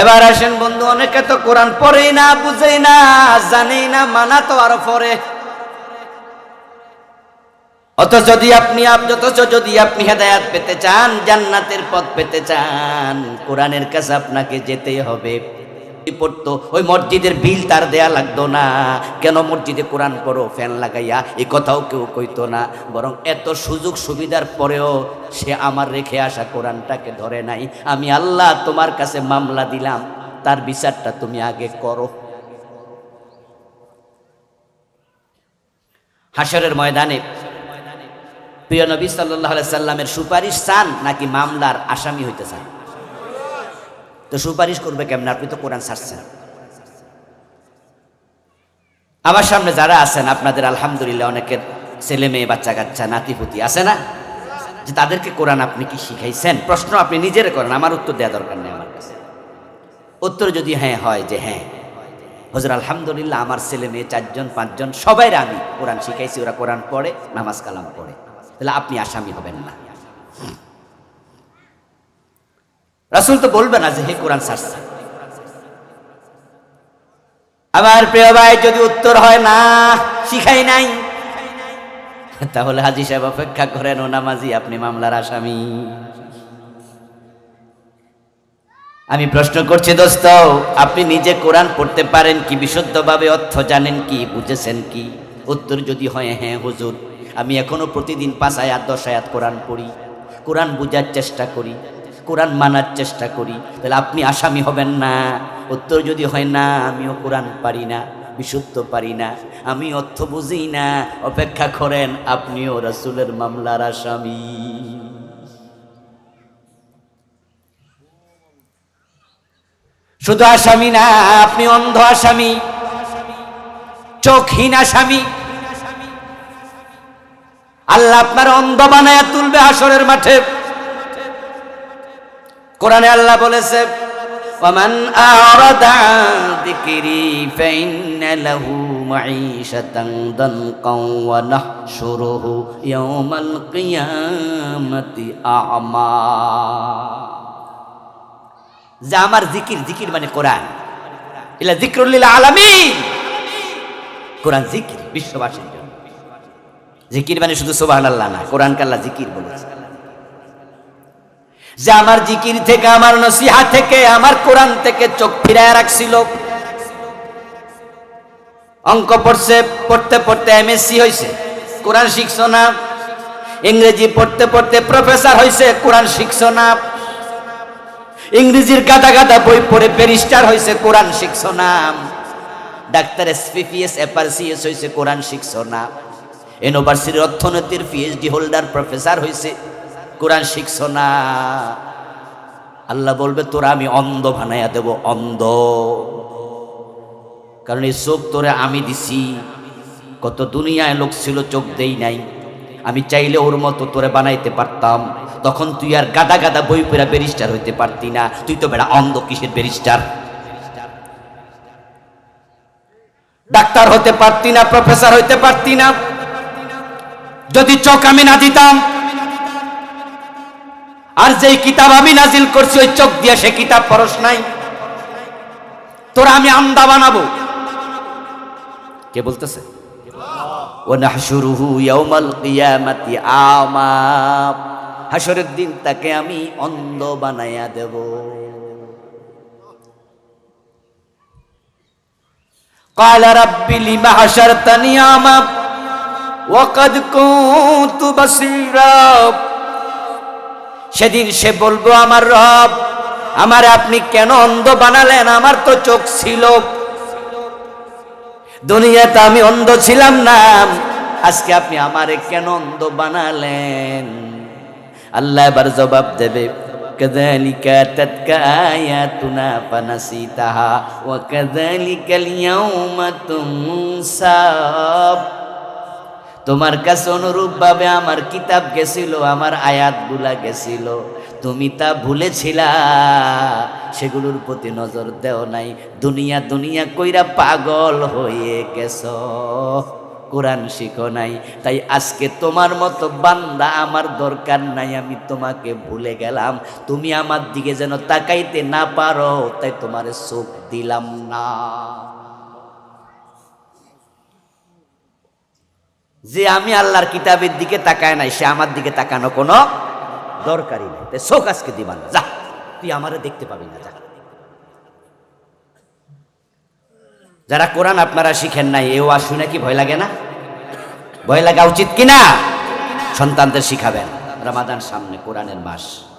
এবার আসেন বন্ধু, অনেকে তো কোরআন পড়েই না, বুঝেই না, জানেই না, মানা তো আরও পরে অথচ যদি আপনি আপ- অথচ যদি আপনি হেদায়াত পেতে চান, জান্নাতের পথ পেতে চান, কোরআনের কাছে আপনাকে যেতে হবে। পড়তো, ওই মসজিদের বিল তার দেয়া লাগতো না। কেন মসজিদে কোরআন পড়ো, ফ্যান লাগাইয়া? এই কথাও কেউ কইতো না। বরং এত সুযোগ সুবিধার পরেও সে আমার রেখে আসা কোরআনটাকে ধরে নাই। আমি আল্লাহ তোমার কাছে মামলা দিলাম, তার বিচারটা তুমি আগে করো। হাসরের ময়দানে প্রিয় নবী সাল্লাহ সাল্লামের সুপারিশ চান নাকি মামলার আসামি হইতে চান? তো সুপারিশ করবে কেমন? আপনি তো কোরআন ছাড়ছেন। আমার সামনে যারা আছেন, আপনাদের আলহামদুলিল্লাহ অনেকের ছেলে মেয়ে, বাচ্চা কাচ্চা নাতিপুতি আছে না? যে তাদেরকে কোরআন আপনি কি শিখাইছেন? প্রশ্ন আপনি নিজের করেন, আমার উত্তর দেওয়া দরকার নেই আমার কাছে। উত্তর যদি হ্যাঁ হয় যে হ্যাঁ হজর আলহামদুলিল্লাহ আমার ছেলে মেয়ে চারজন, পাঁচজন সবাই আমি কোরআন শিখাইছি, ওরা কোরআন পড়ে, নামাজ কালাম পড়ে। তাহলে আপনি আসামি হবেন না। রাসুল তো বলবে না যে হে কোরআন সারছে। আমার প্রিয় ভাই, যদি উত্তর হয় না, শিখাই নাই। তাহলে হাজি সাহেব অপেক্ষা করেন, ও নামাজি, আপনি মামলার আসামি। আমি প্রশ্ন করছি, দোস্ত, আপনি নিজে কোরআন পড়তে পারেন কি, বিশুদ্ধভাবে অর্থ জানেন কি, বুঝেছেন কি? উত্তর যদি হয় হ্যাঁ হুজুর। আমি এখনও প্রতিদিন পাঁচ আয়াত, দশ আয়াত কোরআন পড়ি। কোরআন বুঝার চেষ্টা করি। কোরআন মানার চেষ্টা করি। তাহলে আপনি আসামি হবেন না। উত্তর যদি হয়, না, আমিও কোরআন পারি না, বিশুদ্ধ পারি না, আমি অর্থ বুঝি না, অপেক্ষা করেন, আপনিও রাসুলের মামলার আসামি। শুধু আসামি না, আপনি অন্ধ আসামি, চোখহীন আসামি। আল্লাহ আপনার অন্ধ বানায় তুলবে আসরের মাঠে। কোরআনে আল্লাহ বলেছে ومن أعرض عن ذكري فإن له معيشة ضنكا ونحشره يوم القيامة أعمى যে আমার জিকির জিকির মানে কোরআন এলা জিক্রুল্লিল আলামিন কোরআন জিকির বিশ্ববাসীর জন্য জিকির মানে শুধু সুবহানাল্লাহ না কোরআন কাল্লা জিকির বলেছে যে আমার জিকির থেকে, আমার নসিহা থেকে, আমার কোরআন থেকে চোখ ফিরায় রাখছিল। অঙ্ক পড়ছে, পড়তে পড়তে এমএসসি হয়েছে কোরআন শিখছ না? ইংরেজি পড়তে পড়তে প্রফেসর হয়েছে কোরআন শিখছ না? ইংরেজির গাদা গাদা বই পড়ে ব্যারিস্টার হয়েছে কোরআন শিখছ না? ডাক্তার এসপিপিএস এপারসিএস হয়েছে কোরআন শিখছ না? ইউনিভার্সিটির অর্থনীতির পিএইচডি হোল্ডার প্রফেসর হয়েছে কোরআন শিখছ না? আল্লাহ বলবে, তোরা আমি অন্ধ বানাইয়া দেব, অন্ধ। কারণ এই চোখ তোরে আমি দিছি। কত দুনিয়ায় লোক ছিল, চোখ দেই নাই। আমি চাইলে ওর মতো তোরে বানাইতে পারতাম। তখন তুই আর গাদা গাদা বই পড়া ব্যারিস্টার হইতে পারতি না। তুই তো বেড়া অন্ধ কিসের ব্যারিস্টার? ডাক্তার হতে পারতি না, প্রফেসর হইতে পারতি না। যদি চোখ আমি না দিতাম আর যেই কিতাব আমি নাজিল করছি ওই চোখ দিয়ে সে কিতাব পরশ নাই তোরা আমি আমদা বানাবো কে বলতেছে ও নাহশুরুহু ইয়াউমাল কিয়ামাতি আমা হাসরের দিন তাকে আমি অন্ধ বানাইয়া দেব قال رب لما حشرتني أعمى وقد كنت بصيرا সেদিন সে বলবো আমার রব আমার আপনি কেন অন্ধ বানালেন আমার তো চোখ ছিল দুনিয়াতে আমি অন্ধ ছিলাম না আজকে আপনি আমারে কেন অন্ধ বানালেন আল্লাহ এবার জবাব দেবে كذلك أتتك آياتنا فنسيتها وكذلك اليوم تنسى তোমার কাছে অনুরূপ ভাবে আমার কিতাব গেছিল, আমার আয়াতগুলা গেছিল। তুমি তা ভুলেছিলা, সেগুলোর প্রতি নজর দেও নাই। দুনিয়া দুনিয়া কইরা পাগল হয়ে গেছ। কোরআন শিখো নাই, তাই আজকে তোমার মতো বান্দা আমার দরকার নাই, আমি তোমাকে ভুলে গেলাম। তুমি আমার দিকে যেন তাকাইতে না পারো, তাই তোমার চোখ দিলাম না। যে আমি আল্লাহর কিতাবের দিকে তাকায় নাই, সে আমার দিকে তাকানো কোনো দরকারই নেই। তাই শোক আজকে দিবা না। যা, তুই আমারে দেখতে পাবি না, যা। যারা কোরআন আপনারা শিখেন নাই, এও আর শুনে কি ভয় লাগে না? ভয় লাগা উচিত কিনা? সন্তানদের শিখাবেন। রমাদান সামনে, কোরআনের মাস।